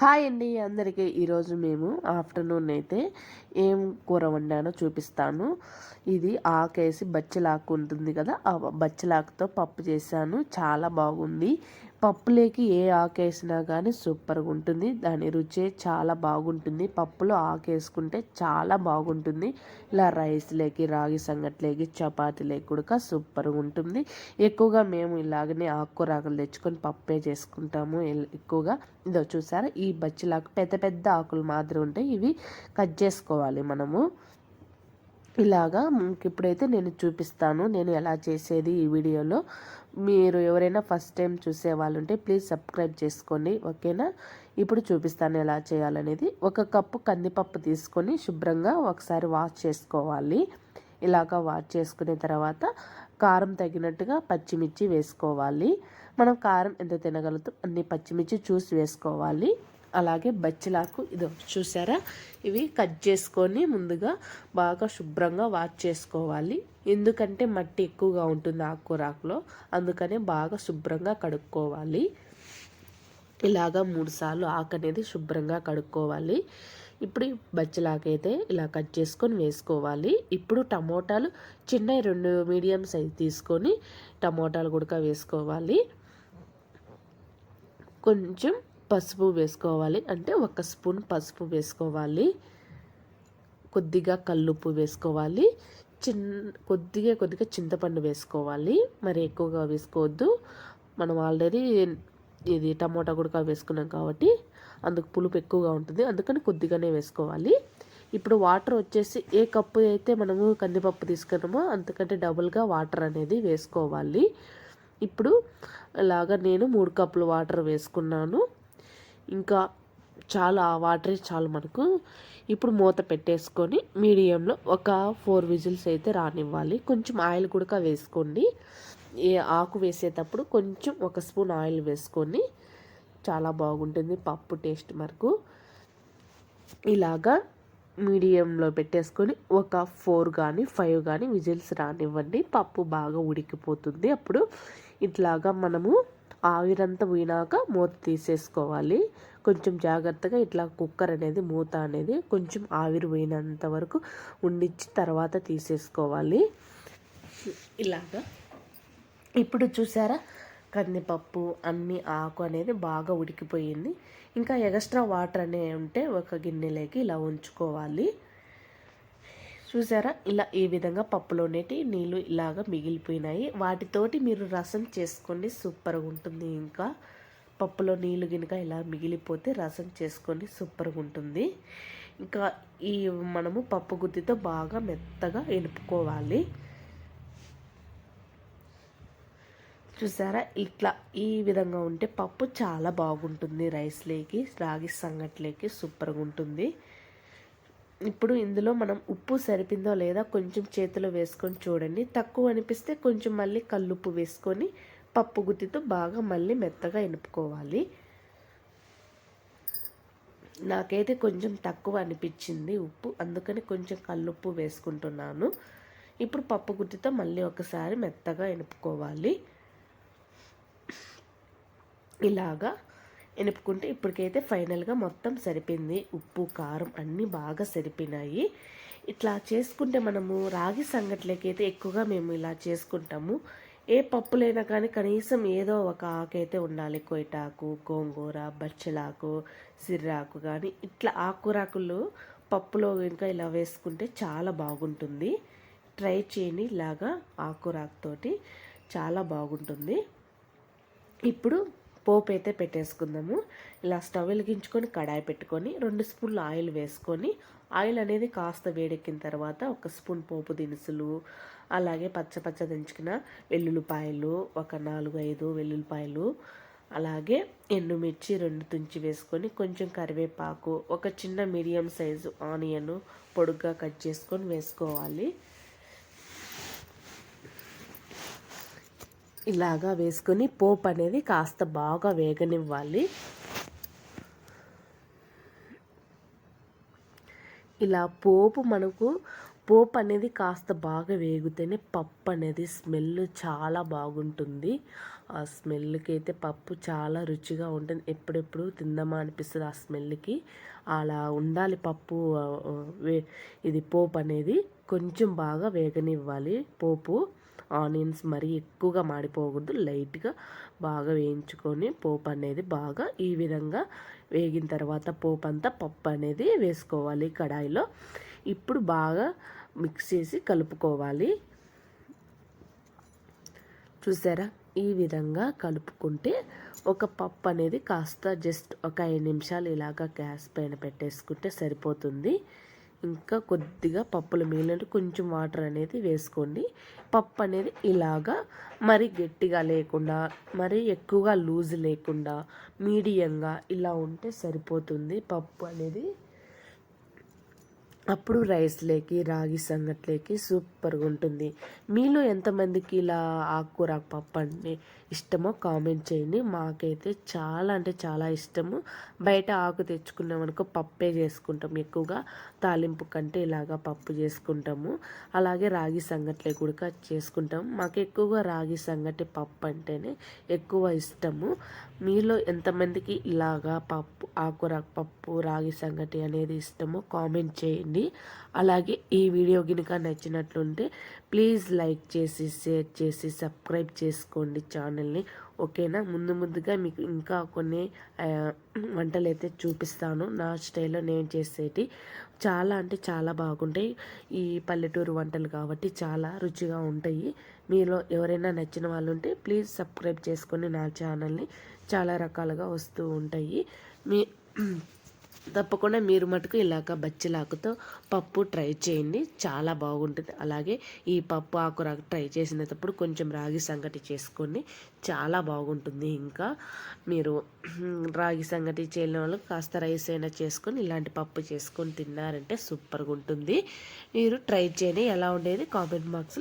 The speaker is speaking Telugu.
హాయ్ అండి అందరికీ. ఈరోజు మేము ఆఫ్టర్నూన్ అయితే ఏం కూర వండానో చూపిస్తాను. ఇది ఆకేసి బచ్చలాకు ఉంటుంది కదా ఆ బచ్చలాకుతో పప్పు చేశాను. చాలా బాగుంది. పప్పులేకి ఏ ఆకేసినా కానీ సూపర్గా ఉంటుంది దాని రుచే చాలా బాగుంటుంది. పప్పులో ఆకేసుకుంటే చాలా బాగుంటుంది. ఇలా రైస్లేకి రాగి సంగట్లేకి చపాతీలేకి కూడా సూపర్గా ఉంటుంది ఎక్కువగా మేము ఇలాగనే ఆకురాకులు తెచ్చుకొని పప్పే చేసుకుంటాము. ఎక్కువగా. ఇదో చూసారా? ఈ బచ్చిలాకు పెద్ద పెద్ద ఆకులు మాత్రం ఉంటాయి. ఇవి కట్ చేసుకోవాలి మనము. ఇలాగా ఇప్పుడైతే నేను చూపిస్తాను. నేను ఎలా చేసేది ఈ వీడియోలో. మీరు ఎవరైనా ఫస్ట్ టైం చూసే వాళ్ళు ఉంటే ప్లీజ్ సబ్స్క్రైబ్ చేసుకోండి ఓకేనా? ఇప్పుడు చూపిస్తాను ఎలా చేయాలనేది. ఒక కప్పు కందిపప్పు తీసుకొని శుభ్రంగా ఒకసారి వాష్ చేసుకోవాలి. ఇలాగా వాష్ చేసుకునే తర్వాత కారం తగినట్టుగా పచ్చిమిర్చి వేసుకోవాలి. మనం కారం ఎంత తినగలుగుతాం? అన్ని పచ్చిమిర్చి చూసి వేసుకోవాలి. అలాగే బచ్చిలాకు ఇది చూసారా? ఇవి కట్ చేసుకొని ముందుగా బాగా శుభ్రంగా వాష్ చేసుకోవాలి. ఎందుకంటే మట్టి ఎక్కువగా ఉంటుంది ఆకుకూరాకులో అందుకనే బాగా శుభ్రంగా కడుక్కోవాలి. ఇలాగా మూడుసార్లు ఆకు అనేది శుభ్రంగా కడుక్కోవాలి. ఇప్పుడు బచ్చలాకైతే ఇలా కట్ చేసుకొని వేసుకోవాలి. ఇప్పుడు టమోటాలు చిన్న రెండు మీడియం సైజ్ తీసుకొని టమోటాలు కూడా వేసుకోవాలి. కొంచెం పసుపు వేసుకోవాలి. అంటే ఒక స్పూన్ పసుపు వేసుకోవాలి. కొద్దిగా కల్లుప్పు వేసుకోవాలి. చిన్ కొద్దిగా కొద్దిగా చింతపండు వేసుకోవాలి. మరి ఎక్కువగా వేసుకోవద్దు. మనం ఆల్రెడీ ఇది టమోటా కూడా వేసుకున్నాం కాబట్టి అందుకు పులుపు ఎక్కువగా ఉంటుంది. అందుకని కొద్దిగానే వేసుకోవాలి. ఇప్పుడు వాటర్ వచ్చేసి ఏ కప్పు అయితే మనము కందిపప్పు తీసుకున్నామో అంతకంటే డబుల్గా వాటర్ అనేది వేసుకోవాలి. ఇప్పుడు ఇలాగ నేను మూడు కప్పులు వాటర్ వేసుకున్నాను. ఇంకా చాలా వాటరే చాలు మనకు. ఇప్పుడు మూత పెట్టేసుకొని మీడియంలో ఒక ఫోర్ విజిల్స్ అయితే రానివ్వాలి. కొంచెం ఆయిల్ కూడా వేసుకోండి. ఏ ఆకు వేసేటప్పుడు కొంచెం ఒక స్పూన్ ఆయిల్ వేసుకొని చాలా బాగుంటుంది పప్పు టేస్ట్ మనకు. ఇలాగా మీడియంలో పెట్టేసుకొని ఒక ఫోర్ కానీ ఫైవ్ కానీ విజిల్స్ రానివ్వండి. పప్పు బాగా ఉడికిపోతుంది అప్పుడు. ఇట్లాగా మనము ఆవిరంతా పోయినాక మూత తీసేసుకోవాలి. కొంచెం జాగ్రత్తగా ఇట్లా కుక్కర్ అనేది మూత అనేది కొంచెం ఆవిరి పోయినంత వరకు ఉండిచ్చి తర్వాత తీసేసుకోవాలి. ఇలాగా. ఇప్పుడు చూసారా? కందిపప్పు అన్ని ఆకు అనేది బాగా ఉడికిపోయింది. ఇంకా ఎక్స్ట్రా వాటర్ అనే ఉంటే ఒక గిన్నెలోకి ఇలా ఉంచుకోవాలి. చూసారా? ఇలా ఈ విధంగా పప్పులోనేటి నీళ్ళు ఇలాగ మిగిలిపోయినాయి. వాటితోటి మీరు రసం చేసుకోండి సూపర్గా ఉంటుంది. ఇంకా పప్పులో నీళ్ళు గినక ఇలా మిగిలిపోతే రసం చేసుకొని సూపర్గా ఉంటుంది. ఇంకా ఈ మనము పప్పు గుత్తితో బాగా మెత్తగా ఎనుపుకోవాలి చూసారా? ఇట్లా ఈ విధంగా ఉంటే పప్పు చాలా బాగుంటుంది. రైస్లేకి రాగి సంగట్లేకి సూపర్గా ఉంటుంది. ఇప్పుడు ఇందులో మనం ఉప్పు సరిపిందో లేదా కొంచెం చేతిలో వేసుకొని చూడండి. తక్కువ అనిపిస్తే కొంచెం మళ్ళీ కల్లుప్పు వేసుకొని పప్పు గుత్తితో బాగా మళ్ళీ మెత్తగా ఇనుపుకోవాలి నాకైతే కొంచెం తక్కువ అనిపించింది ఉప్పు అందుకని కొంచెం కల్లుప్పు వేసుకుంటున్నాను. ఇప్పుడు పప్పు గుత్తితో మళ్ళీ ఒకసారి మెత్తగా ఇనుపుకోవాలి ఇలాగా ఎనుపుకుంటే ఇప్పటికైతే ఫైనల్గా మొత్తం సరిపోయింది. ఉప్పు కారం అన్నీ బాగా సరిపోయినాయి. ఇట్లా చేసుకుంటే మనము రాగి సంగట్లకైతే ఎక్కువగా మేము ఇలా చేసుకుంటాము. ఏ పప్పులైనా కానీ కనీసం ఏదో ఒక ఆకైతే ఉండాలి. కొయిటాకు గోంగూర బచ్చలాకు సిర్రాకు కానీ ఇట్లా ఆకురాకులు పప్పులో ఇంకా ఇలా వేసుకుంటే చాలా బాగుంటుంది. ట్రై చేయండి. ఇలాగా ఆకురాకుతోటి చాలా బాగుంటుంది. ఇప్పుడు పోపు అయితే పెట్టేసుకుందాము. ఇలా స్టవ్ వెలిగించుకొని కడాయి పెట్టుకొని రెండు స్పూన్లు ఆయిల్ వేసుకొని ఆయిల్ అనేది కాస్త వేడెక్కిన తర్వాత ఒక స్పూన్ పోపు దినుసులు అలాగే పచ్చ పచ్చ దించుకున్న వెల్లుల్లిపాయలు ఒక నాలుగు ఐదు వెల్లుల్లిపాయలు అలాగే ఎండుమిర్చి రెండు తుంచి వేసుకొని కొంచెం కరివేపాకు ఒక చిన్న మీడియం సైజు ఆనియన్ పొడుగ్గా కట్ చేసుకొని వేసుకోవాలి. ఇలాగా వేసుకొని పోపు అనేది కాస్త బాగా వేగనివ్వాలి. ఇలా పోపు మనకు పోపు అనేది కాస్త బాగా వేగితేనే పప్పు అనేది స్మెల్ చాలా బాగుంటుంది. ఆ స్మెల్కి అయితే పప్పు చాలా రుచిగా ఉంటుంది. ఎప్పుడెప్పుడు తిందామా అనిపిస్తుంది ఆ స్మెల్కి. అలా ఉండాలి పప్పు వే ఇది పోపు అనేది. కొంచెం బాగా వేగనివ్వాలి పోపు. ఆనియన్స్ మరీ ఎక్కువగా మాడిపోకూడదు. లైట్గా బాగా వేయించుకొని పోపు అనేది బాగా ఈ విధంగా వేగిన తర్వాత పోపు అంతా పప్పు అనేది వేసుకోవాలి కడాయిలో. ఇప్పుడు బాగా మిక్స్ చేసి కలుపుకోవాలి. చూసారా? ఈ విధంగా కలుపుకుంటే ఒక పప్పు అనేది కాస్త జస్ట్ ఒక ఐదు నిమిషాలు ఇలాగా గ్యాస్ పైన పెట్టేసుకుంటే సరిపోతుంది. ఇంకా కొద్దిగా పప్పుల మిగిలినట్టు కొంచెం వాటర్ అనేది వేసుకోండి. పప్పు అనేది ఇలాగా మరి గట్టిగా లేకుండా మరి ఎక్కువగా లూజ్ లేకుండా మీడియంగా ఇలా ఉంటే సరిపోతుంది. పప్పు అనేది అప్పుడు రైస్లోకి రాగి సంగట్లోకి సూపర్గా ఉంటుంది మీలో ఎంతమందికి ఇలా ఆకుకూర పప్పు అంటే ఇష్టమో కామెంట్ చేయండి. మాకైతే చాలా అంటే చాలా ఇష్టము. బయట ఆకు తెచ్చుకున్నామనుకో పప్పే చేసుకుంటాం ఎక్కువగా. తాలింపు కంటే ఇలాగా పప్పు చేసుకుంటాము. అలాగే రాగి సంగట్లే కూడా చేసుకుంటాం. మాకు ఎక్కువగా రాగి సంగటి పప్పు అంటేనే ఎక్కువ ఇష్టము. మీలో ఎంతమందికి ఇలాగా పప్పు ఆకుర పప్పు రాగి సంగటి అనేది ఇష్టమో. కామెంట్ చేయండి. అలాగే ఈ వీడియో కనుక నచ్చినట్లుంటే ప్లీజ్ లైక్ చేసి షేర్ చేసి సబ్స్క్రైబ్ చేసుకోండి ఛానల్ని. ఓకేనా? ముందు ముందుగా మీకు ఇంకా కొన్ని వంటలు అయితే చూపిస్తాను. నా స్టైల్లో నేను చేసేటి చాలా అంటే చాలా బాగుంటాయి. ఈ పల్లెటూరు వంటలు కాబట్టి చాలా రుచిగా ఉంటాయి. మీలో ఎవరైనా నచ్చిన వాళ్ళు ఉంటే ప్లీజ్ సబ్స్క్రైబ్ చేసుకొని నా ఛానల్ని చాలా రకాలుగా వస్తూ ఉంటాయి. మీ తప్పకుండా మీరు మటుకు ఇలాగ బచ్చిలాకుతో పప్పు ట్రై చేయండి. చాలా బాగుంటుంది. అలాగే ఈ పప్పు ఆకుర ట్రై చేసినప్పుడు కొంచెం రాగి సంగటి చేసుకోండి. చాలా బాగుంటుంది. ఇంకా మీరు రాగి సంగటి చేయని వాళ్ళు కాస్త రైస్ అయినా చేసుకొని ఇలాంటి పప్పు చేసుకొని తిన్నారంటే సూపర్గా ఉంటుంది మీరు ట్రై చేయండి. ఎలా ఉండేది కామెంట్ బాక్స్లో